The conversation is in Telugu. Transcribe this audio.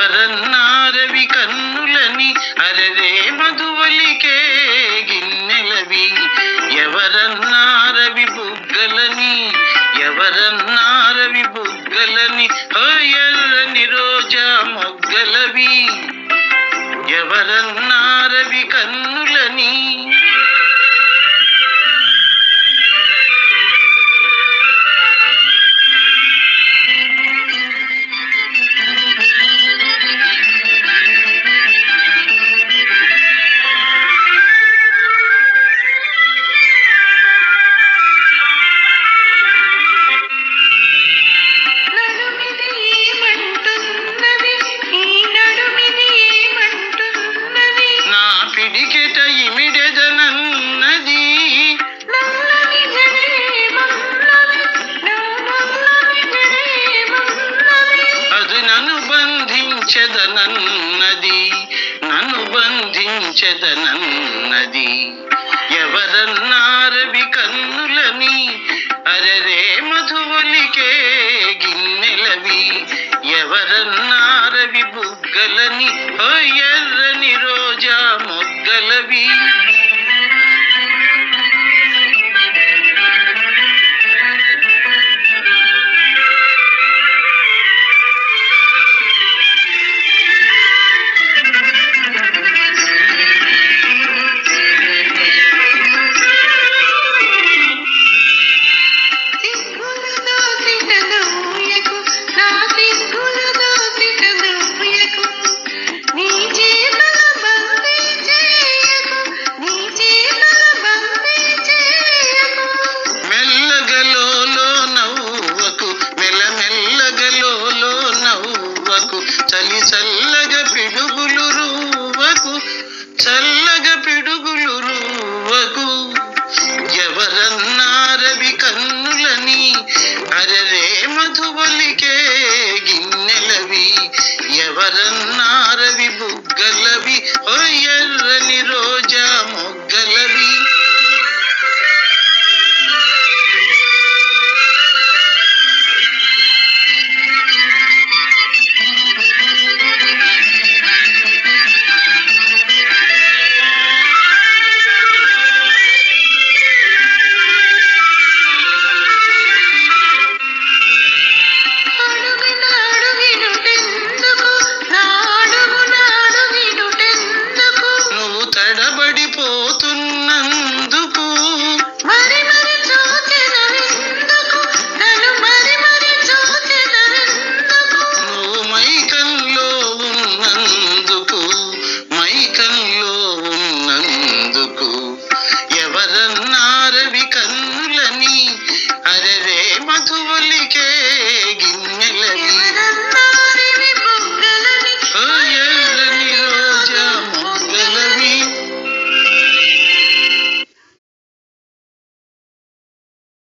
ఎవరన్నారవి కన్నులని అరదే మధువలికే గిన్నెలవి. ఎవరన్నారవి బుగ్గలని ఎవరన్నారవి బుగ్గలని ఓ ఎర్రని రోజా మొగ్గలవి. ఎవరన్నారవి కన్నులని బంధించదనన్నది నన్ను బంధించదనన్నది. ఎవరన్నారవి కన్నులని అరరే మధువులికే గిన్నెలవి. ఎవరన్నారవి బుగ్గలని ఎర్రని రోజా మొగ్గలవి. Yarın